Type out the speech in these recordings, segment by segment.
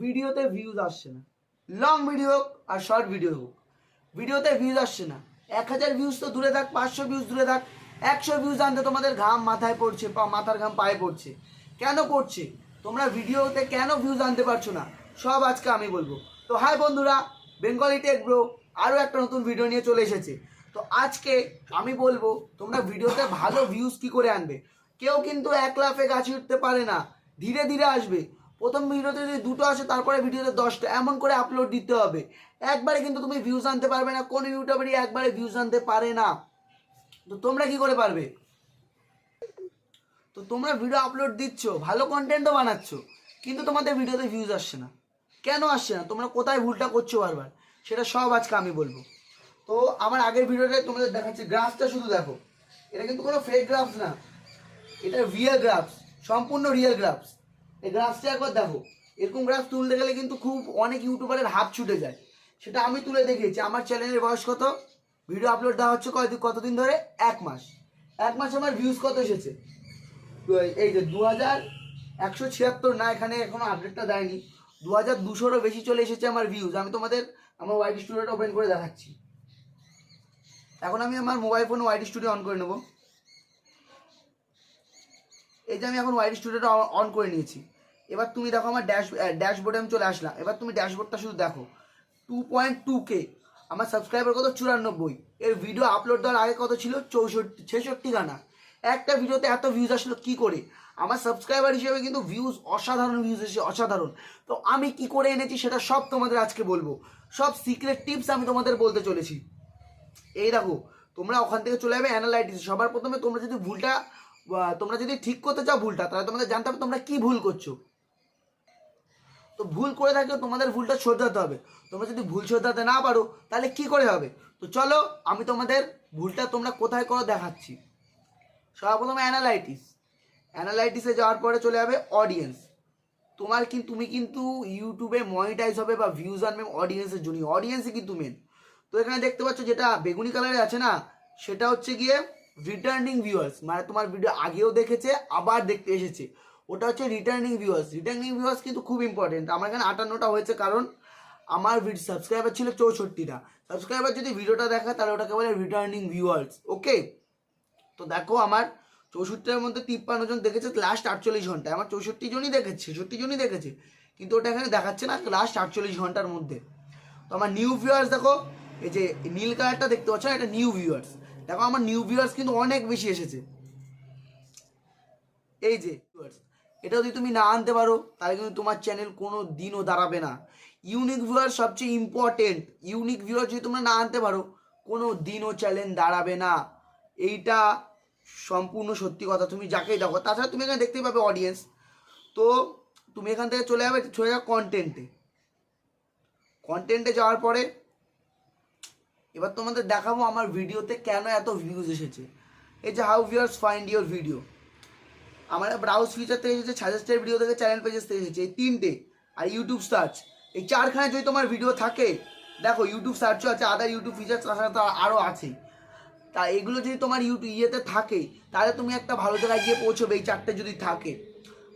ভিডিওতে ভিউজ আসছে না। লং ভিডিও হোক আর শর্ট ভিডিও হোক, ভিডিওতে ভিউজ আসছে না। এক হাজার ভিউজ তো দূরে থাক, পাঁচশো ভিউজ দূরে থাক, একশো ভিউজ আনতে তোমাদের ঘাম মাথায় পড়ছে বা মাথার ঘাম পায়ে পড়ছে। কেন পড়ছে? তোমরা ভিডিওতে কেন ভিউজ আনতে পারছ না? সব আজকে আমি বলব। তো হাই বন্ধুরা বেঙ্গলি টেক ব্রো আরও একটা নতুন ভিডিও নিয়ে চলে এসেছে। তো আজকে আমি বলব, তোমরা ভিডিওতে ভালো ভিউজ কি করে আনবে? কেউ কিন্তু এক লাফে গাছে উঠতে পারে না, ধীরে ধীরে আসবে। প্রথম ভিডিওতে যদি দুটো আসে, তারপরে ভিডিওতে দশটা, এমন করে আপলোড দিতে হবে। একবারে কিন্তু তুমি ভিউজ আনতে পারবে না, কোনো ইউটিউবারই একবারে ভিউজ আনতে পারে না। তো তোমরা কি করে পারবে? তো তোমরা ভিডিও আপলোড দিচ্ছ, ভালো কন্টেন্টও বানাচ্ছ, কিন্তু তোমাদের ভিডিওতে ভিউজ আসছে না। কেন আসছে না? তোমরা কোথায় ভুলটা করছ বারবার? সেটা সব আজকে আমি বলব। তো আমার আগের ভিডিওটায় তোমাদের দেখাচ্ছি গ্রাফটা শুধু দেখো। এটা কিন্তু কোনো ফেক গ্রাফস না। এটা রিয়েল গ্রাফস সম্পূর্ণ রিয়েল গ্রাফস এই গ্রাফসটা একবার দেখো। এরকম গ্রাফ তুলতে গেলে কিন্তু খুব অনেক ইউটিউবারের হাত ছুটে যায়। সেটা আমি তুলে দেখিয়েছি। আমার চ্যানেলের বয়স কত? ভিডিও আপলোড দেওয়া হচ্ছে কতদিন কতদিন ধরে? এক মাস। এক মাসে আমার ভিউজ কত এসেছে? এই যে দু হাজার একশো ছিয়াত্তর না, এখানে এখনও আপডেটটা দেয়নি। দু হাজার দুশোরও বেশি চলে এসেছে আমার ভিউজ আমি তোমাদের আমার ওয়াইড স্টুডিওটা ওপেন করে দেখাচ্ছি। এখন আমি আমার মোবাইল ফোনে ওয়াইড স্টুডিও অন করে নেব। এই যে আমি এখন ওয়াইড স্টুডিওটা অন করে নিয়েছি। এবার তুমি দেখো আমার ড্যাশ ড্যাশবোর্ডে আমি চলে আসলাম। এবার তুমি ড্যাশবোর্ডটা শুধু দেখো। টু পয়েন্ট টু কে আমার সাবস্ক্রাইবার কত? চুরানব্বই। এর ভিডিও আপলোড দেওয়ার আগে কত ছিল? চৌষট্টি, ছেষট্টি গানা একটা ভিডিওতে এত ভিউজ আসলো কি করে? আমার সাবস্ক্রাইবার হিসেবে কিন্তু ভিউজ অসাধারণ ভিউজ এসেছে অসাধারণ। তো আমি কি করে এনেছি সেটা সব তোমাদের আজকে বলব। সব সিক্রেট টিপস আমি তোমাদের বলতে চলেছি। এই দেখো, তোমরা ওখান থেকে চলে যাবে অ্যানালাইটিস সবার প্রথমে তোমরা যদি ভুলটা তোমরা যদি ঠিক করতে চাও ভুলটা, তাহলে তোমাদের জানতে হবে তোমরা কি ভুল করছ। তো ভুল করে থাকলে তোমাদের ভুলটা শোধরাতে হবে। তোমরা যদি ভুল শোধরাতে না পারো, তাহলে কি করে হবে? তো চলো, আমি তোমাদের ভুলটা তোমরা কোথায় করো দেখাচ্ছি। সর্বপ্রথমে অ্যানালাইটিস। অ্যানালাইটিসে যাওয়ার পরে চলে যাবে অডিয়েন্স। তোমার কিন্তু তুমি কিন্তু ইউটিউবে মনিটাইজ হবে বা ভিউজ আনবে অডিয়েন্সের জন্য। অডিয়েন্সই কিন্তু মেন তো এখানে দেখতে পাচ্ছ যেটা বেগুনি কালারে আছে না, সেটা হচ্ছে গিয়ে রিটার্নিং ভিউয়ার্স মানে তোমার ভিডিও আগেও দেখেছে, আবার দেখতে এসেছে। ওটা হচ্ছে রিটার্নিং ভিউয়ার্স রিটার্নিং ভিউয়ার্স কিন্তু খুব ইম্পর্টেন্ট আমার এখানে আটান্নটা হয়েছে কারণ আমার ভিডিও সাবস্ক্রাইবার ছিল চৌষট্টিটা। সাবস্ক্রাইবার যদি ভিডিওটা দেখা তাহলে ওটাকে বলে রিটার্নিং ভিউয়ার্স ওকে তো দেখো আমার চৌষট্টির মধ্যে তিপ্পান্ন জন দেখেছে লাস্ট আটচল্লিশ ঘন্টায়। আমার চৌষট্টি জনই দেখেছে ছেষট্টি জনই দেখেছে। কিন্তু ওটা এখানে দেখাচ্ছে না লাস্ট আটচল্লিশ ঘণ্টার মধ্যে। তো আমার নিউ ভিউয়ার্স দেখো, এই যে নীল কালারটা দেখতে পাচ্ছ এটা নিউ ভিউয়ার্স দেখো আমার নিউ ভিউয়ার্স কিন্তু অনেক বেশি এসেছে। এই যে এটা যদি তুমি না আনতে পারো, তাহলে কিন্তু তোমার চ্যানেল কোনো দিনও দাঁড়াবে না। ইউনিক ভিউয়ার সবচেয়ে ইম্পর্টেন্ট ইউনিক ভিউয়ার যদি তোমরা না আনতে পারো, কোনো দিনও চ্যানেল দাঁড়াবে না। এইটা সম্পূর্ণ সত্যি কথা, তুমি যাকেই দেখো, তাছাড়া তুমি এখানে দেখতেই পাবে অডিয়েন্স তো তুমি এখান থেকে চলে যাবে, চলে যাও কন্টেন্টে কন্টেন্টে যাওয়ার পরে এবার তোমাদের দেখাবো আমার ভিডিওতে কেন এত ভিউজ এসেছে। এই যে how viewers find your video আমার ব্রাউজ ফিচার থেকে এসেছে সাজেস্টেড ভিডিও থেকে চ্যানেল পেজেস থেকে এসেছে, এই তিনটে। আর ইউটিউব সার্চ এই চারখানে যদি তোমার ভিডিও থাকে, দেখো ইউটিউব সার্চও আছে আদার ইউটিউব ফিচার তাছাড়া তো আরও আছে। তা এগুলো যদি তোমার ইউটিউব ইয়েতে থাকে, তাহলে তুমি একটা ভালো জায়গায় গিয়ে পৌঁছবে এই চারটে যদি থাকে।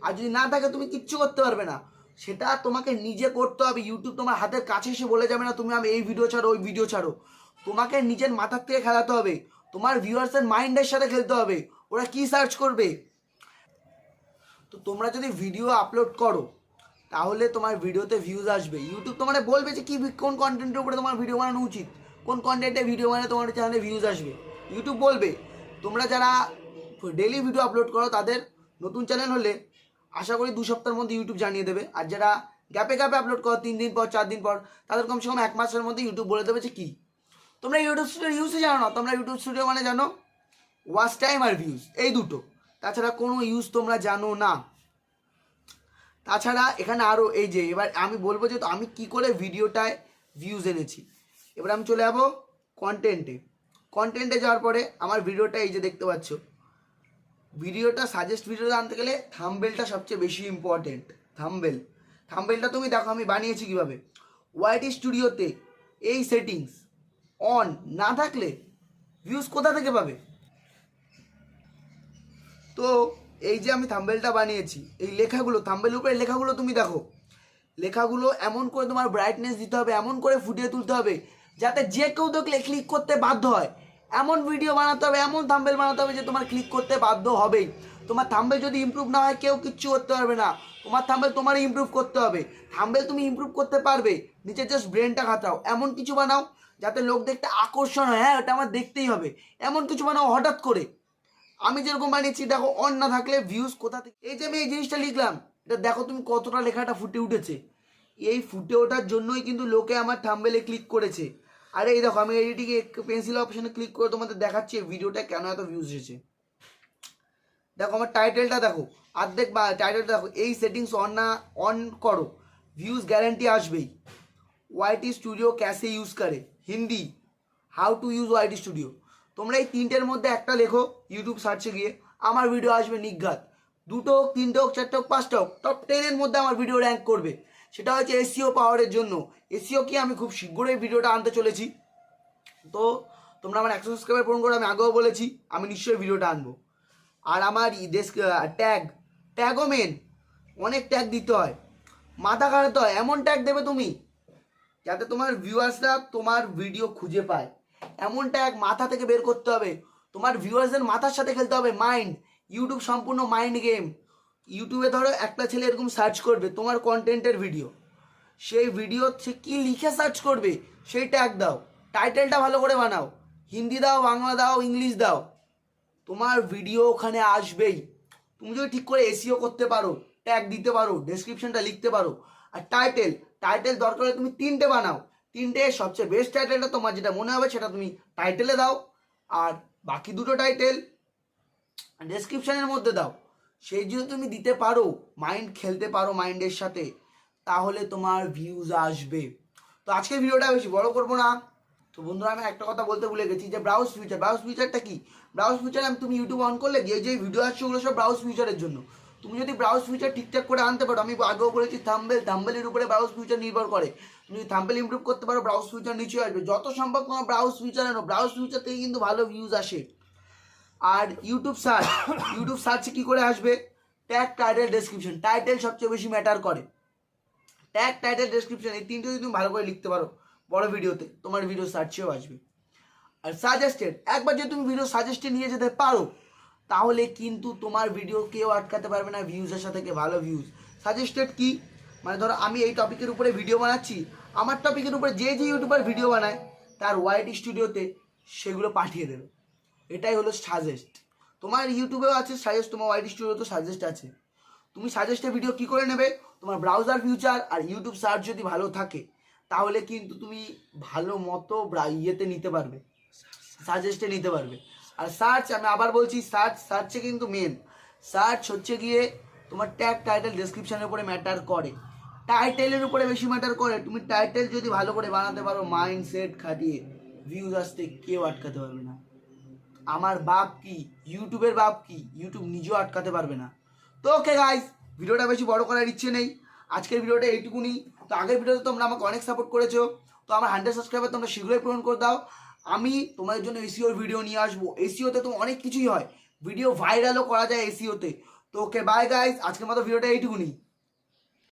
আর যদি না থাকে, তুমি কিচ্ছু করতে পারবে না। সেটা তোমাকে নিজে করতে হবে। ইউটিউব তোমার হাতের কাছে এসে বলে যাবে না, তুমি আমি এই ভিডিও ছাড়ো, ওই ভিডিও ছাড়ো। তোমাকে নিজের মাথার থেকে খেলাতে হবে। তোমার ভিউয়ার্সের মাইন্ডের সাথে খেলতে হবে। ওরা কি সার্চ করবে? তো তোমরা যদি ভিডিও আপলোড করো, তাহলে তোমার ভিডিওতে ভিউজ আসবে। ইউটিউব তোমার বলবে যে কি কোন কন্টেন্টের উপরে তোমার ভিডিও বানানো উচিত? কোন কন্টেন্টে ভিডিও বানালে তোমার চ্যানেলে ভিউজ আসবে? ইউটিউব বলবে, তোমরা যারা ডেলি ভিডিও আপলোড করো, তাদের নতুন চ্যানেল হলে আশা করি দু সপ্তাহের মধ্যে ইউটিউব জানিয়ে দেবে। আর যারা গ্যাপে গ্যাপে আপলোড করো, তিন দিন পর, চার দিন পর, তাদের কমসে কম এক মাসের মধ্যে ইউটিউব বলে দেবে যে কী? তোমরা ইউটিউব স্টুডিও ইউজই জানো না? তোমরা ইউটিউব স্টুডিও মানে জানো? ওয়াচ টাইম আর ভিউজ এই দুটো। তাছাড়া কোনো ইউজ তোমরা জানো না। তাছাড়া এখানে আরও এই যে, এবার আমি বলব যে তো আমি কি করে ভিডিওটায় ভিউজ এনেছি। এবার আমি চলে যাব কন্টেন্টে কন্টেন্টে যাওয়ার পরে আমার ভিডিওটা এই যে দেখতে পাচ্ছ। ভিডিওটা সাজেস্ট ভিডিওটা আনতে গেলে থাম্বেলটা সবচেয়ে বেশি ইম্পর্টেন্ট থাম্বেল থাম্বেলটা তুমি দেখো আমি বানিয়েছি কীভাবে। ওয়াইটি স্টুডিওতে এই সেটিংস অন না থাকলে ভিউজ কোথা থেকে পাবে? তো এই যে আমি থাম্বেলটা বানিয়েছি, এই লেখাগুলো থাম্বেলের উপরে লেখাগুলো তুমি দেখো। লেখাগুলো এমন করে তোমার ব্রাইটনেস দিতে হবে, এমন করে ফুটিয়ে তুলতে হবে, যাতে যে কেউ দেখলে ক্লিক করতে বাধ্য হয়। এমন ভিডিও বানাতে হবে, এমন থাম্বেল বানাতে হবে যে তোমার ক্লিক করতে বাধ্য হবেই। তোমার থাম্বেল যদি ইমপ্রুভ না হয়, কেউ কিচ্ছু করতে পারবে না। তোমার থাম্বেল তোমারই ইমপ্রুভ করতে হবে। থাম্বেল তুমি ইমপ্রুভ করতে পারবে নিচে জাস্ট ব্রেনটা খাটাও এমন কিছু বানাও যাতে লোক দেখতে আকর্ষণ হয় হ্যাঁ ওটা আমার দেখতেই হবে। এমন কিছু বানাও হঠাৎ করে। আমি যেরকম বানিয়েছি, দেখো, অন না থাকলে ভিউজ কোথা থেকে এই যে আমি এই জিনিসটা লিখলাম, এটা দেখো তুমি কতটা লেখাটা ফুটে উঠেছে। এই ফুটে ওঠার জন্যই কিন্তু লোকে আমার থাম্বেলে ক্লিক করেছে। আরে, এই দেখো, আমি এডিটিংয়ে পেন্সিল অপশনে ক্লিক করে তোমাদের দেখাচ্ছি ভিডিওটা কেন এত ভিউজ এসেছে। দেখো, আমার টাইটেলটা দেখো, অর্ধেক বা টাইটেলটা দেখো, এই সেটিংস অন না অন করো। ভিউজ গ্যারান্টি আসবেই। ওয়াইটি স্টুডিও ক্যাসে ইউজ করে Hindi how to use YT studio তোমরা এই তিনটের মধ্যে একটা লেখো ইউটিউব সার্চে গিয়ে। আমার ভিডিও আসবে নিঘাত দুটো হোক, তিনটে হোক, চারটে হোক, পাঁচটা হোক টপ টেনের মধ্যে আমার ভিডিও র্যাঙ্ক করবে। সেটা হচ্ছে এসিও পাওয়ারের জন্য। এসিও কি? আমি খুব শীঘ্রই ভিডিওটা আনতে চলেছি। তো তোমরা আমার একশো সাবস্ক্রাইবার পূরণ করে, আমি আগেও বলেছি, আমি নিশ্চয়ই ভিডিওটা আনব। আর আমার দেশ ট্যাগ ট্যাগও মেন অনেক ট্যাগ দিতে হয়। মাথা খাটাতে হয়। এমন ট্যাগ দেবে তুমি? যাতে তোমার ভিউয়ার্সরা তোমার ভিডিও খুঁজে পায়। এমনটা এক মাথা থেকে বের করতে হবে। তোমার ভিউয়ার্সদের মাথার সাথে খেলতে হবে। মাইন্ড ইউটিউব সম্পূর্ণ মাইন্ড গেম ইউটিউবে ধরো একটা ছেলে এরকম সার্চ করবে তোমার কন্টেন্টের ভিডিও সেই ভিডিও সে কী লিখে সার্চ করবে? সেই ট্যাগ দাও। টাইটেলটা ভালো করে বানাও। হিন্দি দাও, বাংলা দাও ইংলিশ দাও। তোমার ভিডিও ওখানে আসবেই। তুমি যদি ঠিক করে এসিও করতে পারো ট্যাগ দিতে পারো ডেসক্রিপশনটা লিখতে পারো। আর টাইটেল টাইটেল দরকার হলে তুমি তিনটে বানাও। তিনটে সবচেয়ে বেস্ট টাইটেলটা তোমার যেটা মনে হবে সেটা তুমি টাইটেলে দাও। আর বাকি দুটো টাইটেল ডেসক্রিপশানের মধ্যে দাও। সেই যদি তুমি দিতে পারো মাইন্ড খেলতে পারো মাইন্ডের সাথে, তাহলে তোমার ভিউজ আসবে। তো আজকের ভিডিওটা বেশি বড় করব না। তো বন্ধুরা, আমি একটা কথা বলতে ভুলে গেছি যে ব্রাউজ ফিচার ব্রাউজ ফিচারটা কি? ব্রাউজ ফিচার আমি তুমি ইউটিউব অন করলে গিয়ে যে ভিডিও আসছে ওগুলো সব ব্রাউজ ফিচারের জন্য। তুমি যদি ব্রাউজ ফিচার ঠিকঠাক করে আনতে পারো, আমি আগেও বলেছি থাম্বেল থাম্বেলের উপরে ব্রাউজ ফিচার নির্ভর করে। তুমি যদি থাম্বেল ইমপ্রুভ করতে পারো ব্রাউজ ফিচার নিচে আসবে। যত সম্ভব তোমার ব্রাউজ ফিচার আনো। ব্রাউজ ফিচার থেকে কিন্তু ভালো ভিউজ আসে। আর ইউটিউব সার্চ ইউটিউব সার্চে কী করে আসবে? ট্যাগ টাইটেল ডেসক্রিপশন টাইটেল সবচেয়ে বেশি ম্যাটার করে। ট্যাগ টাইটেল ডেসক্রিপশন এই তিনটে যদি তুমি ভালো করে লিখতে পারো বড় ভিডিওতে, তোমার ভিডিও সার্চেও আসবে। আর সাজেস্টেড একবার যদি তুমি ভিডিও সাজেস্টে নিয়ে যেতে পারো তাহলে কিন্তু তোমার ভিডিও কেউ আটকাতে পারবে না ভিউজের সাথে কে ভালো ভিউজ সাজেস্টেড কি? মানে ধরো আমি এই টপিকের উপরে ভিডিও বানাচ্ছি, আমার টপিকের উপরে যে যে ইউটিউবার ভিডিও বানায়, তার ওয়াইটি স্টুডিওতে সেগুলো পাঠিয়ে দেবে। এটাই হলো সাজেস্ট তোমার ইউটিউবেও আছে সাজেস্ট তোমার ওয়াইটি স্টুডিওতেও সাজেস্ট আছে। তুমি সাজেস্টে ভিডিও কি করে নেবে? তোমার ব্রাউজার ফিউচার আর ইউটিউব সার্চ যদি ভালো থাকে, তাহলে কিন্তু তুমি ভালো মতো ইয়েতে নিতে পারবে। সাজেস্টে নিতে পারবে। আর সার্চ আমি আবার বলছি সার্চ সার্চে কিন্তু মেন সার্চ হচ্ছে গিয়ে তোমার ট্যাগ টাইটেল ডেসক্রিপশনের উপরে ম্যাটার করে। টাইটেলের উপরে বেশি ম্যাটার করে। তুমি টাইটেল যদি ভালো করে বানাতে পারো মাইন্ড সেট খাটিয়ে ভিউজ আসতে কেউ আটকাতে পারবে না। আমার বাপ কি? ইউটিউবের বাপ কি? ইউটিউব নিজেও আটকাতে পারবে না। তো ওকে গাইস ভিডিওটা বেশি বড় করার ইচ্ছে নেই। আজকের ভিডিওটা এইটুকুনি। তো আগের ভিডিওতে তোমরা আমাকে অনেক সাপোর্ট করেছ। তো আমার হান্ড্রেড সাবস্ক্রাইবার তোমরা শীঘ্রই পূরণ করে দাও। আমি তোমাদের জন্য এসিওর ভিডিও নিয়ে আসব। এসিওতে তো অনেক কিছুই হয়। ভিডিও ভাইরালও করা যায় এসিওতে। তো ওকে বাই গাইস আজকের মতো ভিডিওটা এইটুকুনি।